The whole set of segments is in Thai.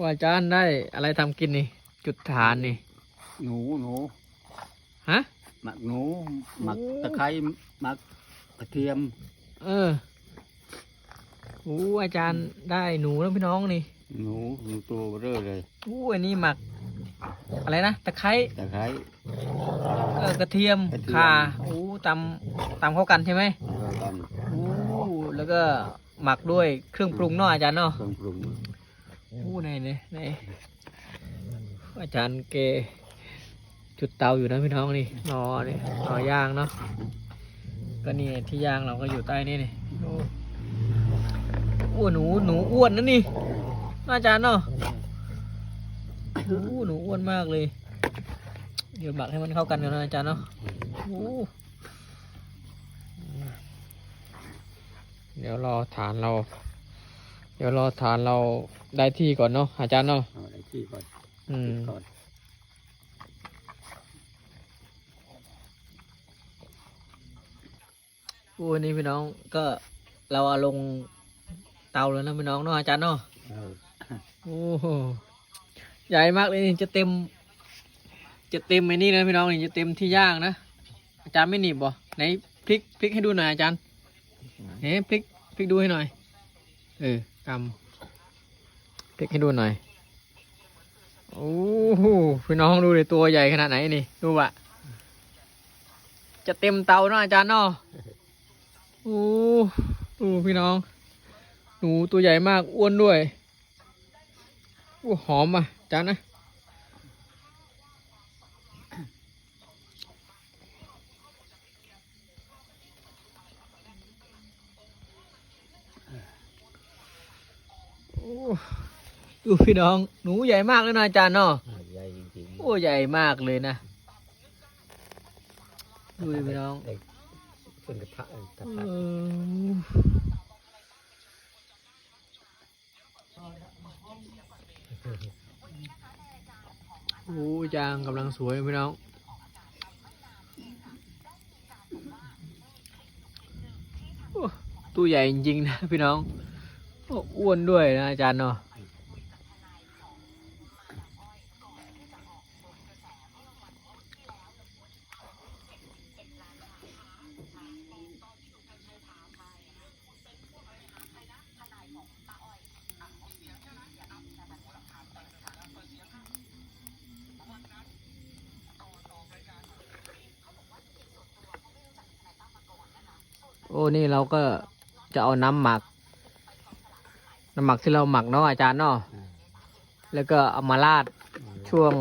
ว่าอาจารย์ได้อะไรทำกินนี่ จุดฐานนี่ หนูหนูฮะ หมักหนูหมักโอ้ตะไคร้หมักกระเทียม เออโอ้อาจารย์ได้หนูแล้วพี่น้องนี่ หนูหนูตัวเบ้อเร่อเลยโอ้อันนี้หมัก อะไรนะตะไคร้ตะไคร้เออกระเทียมกระเทียม ข่าโอ้ตำตำเข้ากันใช่ไหมแล้วกันโอ้แล้วก็หมักด้วยเครื่องปรุงเนาะอาจารย์เนาะเครื่องปรุงโอ้ไหนไหนไหนอาจารย์เก จุดเตาอยู่นะพี่น้องนี่รอนี่รอย่างเนาะก็นี่ที่ย่างเราก็อยู่ใต้นี่นี่อ้โอ้หนูหนูอ้วนนะนี่อาจารย์เนาะโอ้หนูอ้วนมากเลย เดี๋ยวหมักให้มันเข้ากันกันนะอาจารย์เนาะโอ้เดี๋ยวรอฐานเรา เดี๋ยวรอฐานเราได้ที่ก่อนเนาะอาจารย์เนาะเอาไอ้ที่ก่อนอืมก่อนโอ้นี่พี่น้องก็เราเอาลงเตาแล้วนะพี่น้องเนาะอาจารย์เนาะเออโอ้โหใหญ่มากเลยนี่จะเต็ม จะเต็มไอ้นี่นะพี่น้องนี่จะเต็มที่ย่างนะอาจารย์ไม่หนีบบ่ไหนพลิกพลิกให้ดูหน่อยอาจารย์เฮ้พลิกพลิกดูให้หน่อยเออ กำพลิกให้ดูหน่อย โอ้โหพี่น้องดูเลยตัวใหญ่ขนาดไหนนี่ ดูอะจะเต็มเตาเนาะอาจารย์เนาะโอ้ดูพี่น้อง หนูตัวใหญ่มากอ้วนด้วยโอ้หอมอะอาจารย์นะ ดูพี่น้อง หนูใหญ่มากเลยนะอาจารย์เนาะใหญ่จริงโอ้ใหญ่มากเลยนะ ดูดิพี่น้องเด็กขึ้นกระทะกระเอทะอโอ้จางกำลังสวยพี่น้องโอ้ตัวใหญ่จริงๆนะพี่น้องโอ้วนด้วยนะอาจารย์เนาะโอ้ นี่เราก็จะเอาน้ำหมัก น้ำหมักที่เราหมักเนาะอาจารย์เนาะแล้วก็เอามาราดช่วง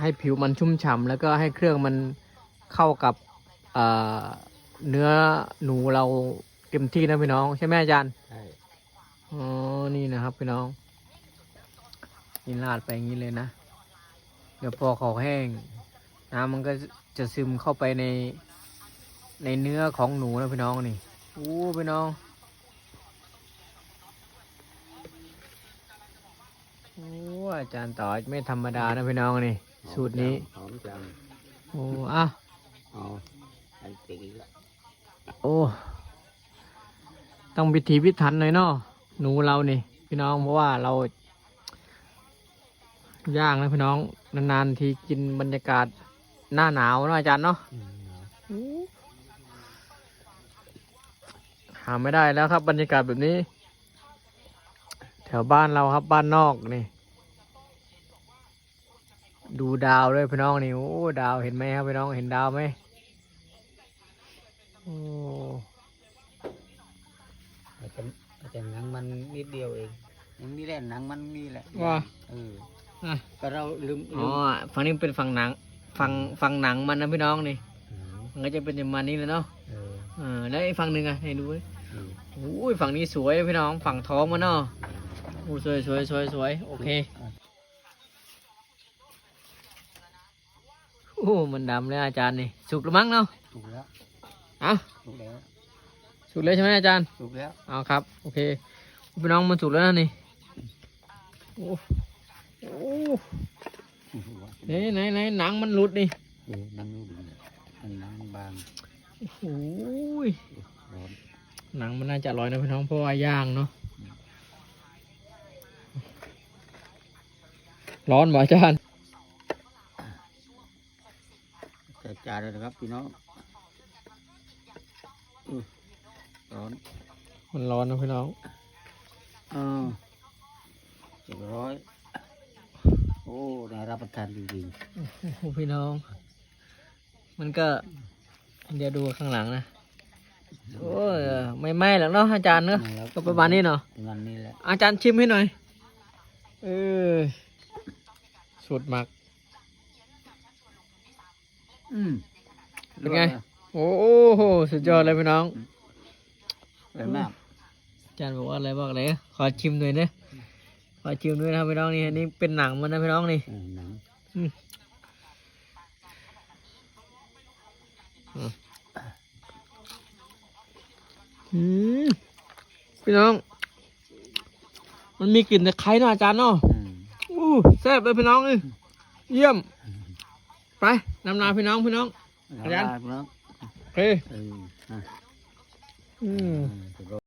ให้ผิวมันชุ่มฉ่ำแล้วก็ให้เครื่องมันเข้ากับเอ่อเนื้อหนูเราเต็มที่นะพี่น้อง ใช่ไหมอาจารย์ใช่อ๋อนี่นะครับพี่น้องนี่ราดไปอย่างนี้เลยนะเดี๋ยวพอเขาแห้งน้ำมันก็จะซึมเข้าไปในในเนื้อของหนูนะพี่น้องนี่โอ้พี่น้อง โอ้อาจารย์ต่อไม่ธรรมดานะพี่น้องนี่ สูตรนี้ หอมจังโอ้อะเอาไอ้ตีละโอ้ ต้องพิถีพิถันหน่อยเนาะหนูเรานี่ พี่น้องเพราะว่าเราย่างนะพี่น้อง นานๆทีกินบรรยากาศหน้าหนาวเนาะอาจารย์เนาะหาไม่ได้แล้วครับ บรรยากาศแบบนี้ แถวบ้านเราครับบ้านนอกนี่ ดูดาวด้วยพี่น้องนี่โอ้ดาวเห็นไหมครับพี่น้องเห็นดาวไหมโอ้อาจจะอาจจะหนังมันนิดเดียวเองยังนี่แหละหนังมันนี่แหละว่าเอออะก็เราลืมอ๋ลือมฝั่งนี้เป็นฝั่งหนังฝั่งฝั่งหนังมันนะพี่น้องนี่มมันก็จะเป็นประมาณนี้เลยเนาะเอออ่าแล้วไอ้ฝั่งหนึ่งอะให้ดูดิเออโอ้ยฝั่งนี้สวยพี่น้องฝั่งท้องมันเนาะโอ้สวยสวยสวยสวยโอเค โอ้มันดำเลยอาจารย์นี่สุกหรือมั้งเนาะถูกแล้วเอ้าถูกแล้วสุกเลยใช่ไหมอาจารย์ถูกแล้วเอาครับ โอเคพี่น้องมันสุกแล้วนะนี่โอ้โอ้ไหนไหนไหนหนังมันหลุดนี่เออหนังนู่นมันหนังบางโอ้ยร้อนหนังมันน่าจะอร่อยนะพี่น้องเพราะว่าย่างเนาะร้อนบ่อาจารย์ จานเลยนะครับพี่น้องอุ๊ยร้อน มันร้อนนะพี่น้องเออเจ็ดร้อย โอ้ได้รับประทานจริงโอ้โหพี่น้อง มันก็ เดี๋ยวดูข้างหลังนะ โอ้ยไม่ไหม้หรอกเนาะอาจารย์ๆเนาะแล้วก็ประมาณนี้เนาะประมาณนี้แหละอาจารย์ชิมให้หน่อย เออสูตรหมัก อืมเป็นไง โอ้โหสุดยอดเลยพี่น้องอร่อยมากอาจารย์บอกว่าอะไรบอกอะไรขอชิมหน่อยนะขอชิมด้วยนะครับพี่น้องนี่อันนี้เป็นหนังมันนะพี่น้องนี่เออหนังอืมพี่น้อง มันมีกลิ่นตะไคร้เนาะอาจารย์เนาะอืมอู้แซ่บเลยพี่น้องเลยเยี่ยม ไปนำลาพี่น้องพี่น้อง อาจารย์พี่น้องโอเคเอออะอืมเออสุดยอด